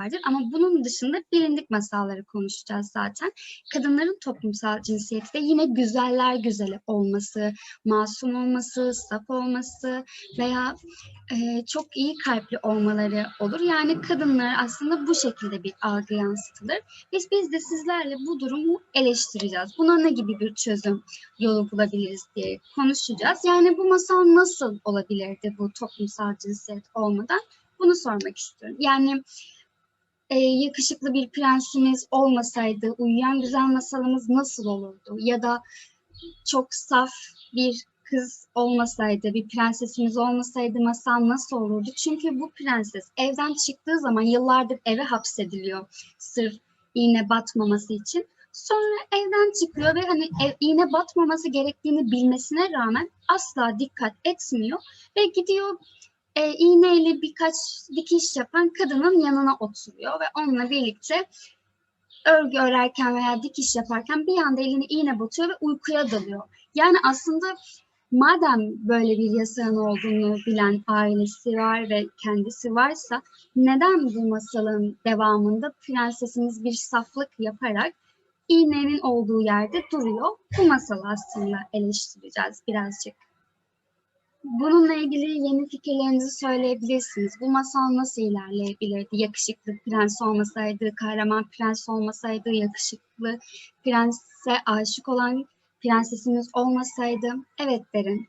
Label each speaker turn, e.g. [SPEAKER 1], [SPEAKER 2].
[SPEAKER 1] vardır. Ama bunun dışında bilindik masalları konuşacağız zaten. Kadınların toplumsal cinsiyeti de yine güzeller güzeli olması, masum olması, saf olması veya e, çok iyi kalpli olmaları olur. Yani kadınlar aslında bu şekilde bir algı yansıtılır. Biz, biz de sizlerle bu durumu eleştireceğiz. Buna ne gibi bir çözüm yolu bulabiliriz diye konuşacağız. Yani bu masal nasıl olabilirdi bu toplumsal cinsiyet olmadan? Bunu sormak istiyorum. Yani e, yakışıklı bir prensimiz olmasaydı uyuyan güzel masalımız nasıl olurdu? Ya da çok saf bir kız olmasaydı, bir prensesimiz olmasaydı masal nasıl olurdu? Çünkü bu prenses evden çıktığı zaman yıllardır eve hapsediliyor sırf iğne batmaması için. Sonra evden çıkıyor ve hani ev, iğne batmaması gerektiğini bilmesine rağmen asla dikkat etmiyor ve gidiyor e, iğneyle birkaç dikiş yapan kadının yanına oturuyor ve onunla birlikte örgü örerken veya dikiş yaparken bir anda eline iğne batıyor ve uykuya dalıyor. Yani aslında madem böyle bir yasağın olduğunu bilen ailesi var ve kendisi varsa neden bu masalın devamında prensesimiz bir saflık yaparak iğnenin olduğu yerde duruyor? Bu masalı aslında eleştireceğiz birazcık. Bununla ilgili yeni fikirlerinizi söyleyebilirsiniz. Bu masal nasıl ilerleyebilirdi? Yakışıklı prens olmasaydı, kahraman prens olmasaydı, yakışıklı prense aşık olan prensesimiz olmasaydı. Evet derin.